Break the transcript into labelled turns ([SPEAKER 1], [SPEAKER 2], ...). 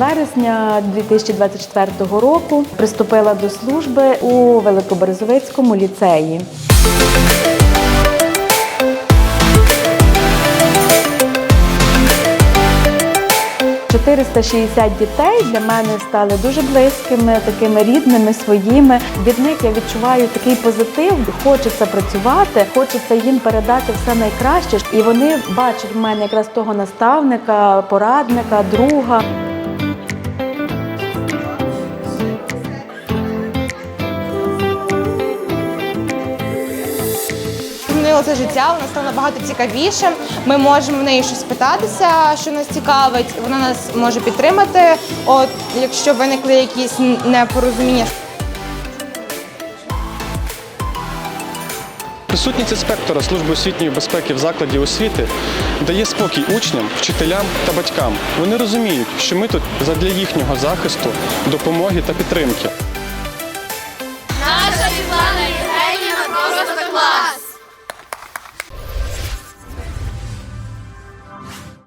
[SPEAKER 1] вересня 2024 року приступила до служби у Великоберезовицькому ліцеї. 460 дітей для мене стали дуже близькими, такими рідними, своїми. Від них я відчуваю такий позитив. Хочеться працювати, хочеться їм передати все найкраще. І вони бачать в мене якраз того наставника, порадника, друга.
[SPEAKER 2] Це життя, воно стало набагато цікавішим. Ми можемо в неї щось питатися, що нас цікавить. Вона нас може підтримати. От якщо виникли якісь непорозуміння.
[SPEAKER 3] Присутність інспектора служби освітньої безпеки в закладі освіти дає спокій учням, вчителям та батькам. Вони розуміють, що ми тут задля їхнього захисту, допомоги та підтримки.
[SPEAKER 4] Наша Світлана Євгенівна просто клас!